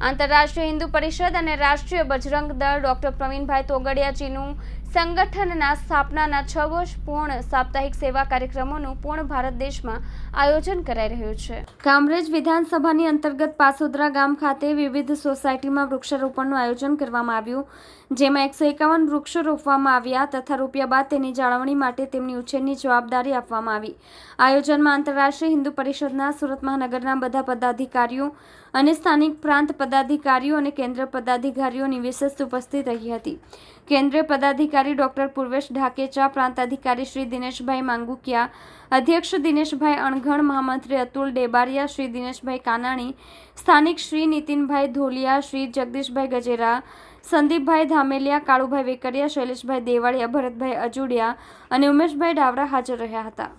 આંતરરાષ્ટ્રીય હિન્દુ પરિષદ અને રાષ્ટ્રીય બજરંગ દળ ડોક્ટર પ્રવીણભાઈ તોગડિયાજીનું સંગઠનના સ્થાપનાના છ વર્ષ પૂર્ણ સાપ્તાહિક સેવા કાર્યક્રમોનું પૂર્ણ ભારત દેશમાં આયોજન કરાઈ રહ્યું છે. કામરેજ વિધાનસભાની અંતર્ગત પાસોદરા ગામ ખાતે વિવિધ સોસાયટીમાં વૃક્ષારોપણનું આયોજન કરવામાં આવ્યું. જેમાં એકસો એકાવન વૃક્ષો રોપવામાં આવ્યા તથા રોપ્યા બાદ તેની જાળવણી માટે તેમની ઉછેરની જવાબદારી આપવામાં આવી. આયોજનમાં આંતરરાષ્ટ્રીય હિન્દુ પરિષદના, સુરત મહાનગરના બધા પદાધિકારીઓ અને સ્થાનિક પ્રાંત પદાધિકારીઓ અને કેન્દ્ર પદાધિકારીઓની વિશેષ ઉપસ્થિત રહી હતી. કેન્દ્રીય પદાધિકારી ડોક્ટર પૂર્વેશ ઢાકેચા પ્રાંત અધિકારી શ્રી દિનેશભાઈ માંગુકિયા, અધ્યક્ષ દિનેશભાઈ અણઘણ, મહામંત્રી અતુલ ડેબારિયા, શ્રી દિનેશભાઈ કાનાણી, સ્થાનિક શ્રી નીતિનભાઈ ધોલિયા, શ્રી જગદીશભાઈ ગજેરા, સંદીપભાઈ ધામેલિયા, કાળુભાઈ વેકરિયા, શૈલેષભાઈ દેવાળિયા, ભરતભાઈ અજુડિયા અને ઉમેશભાઈ ડાવરા હાજર રહ્યા હતા.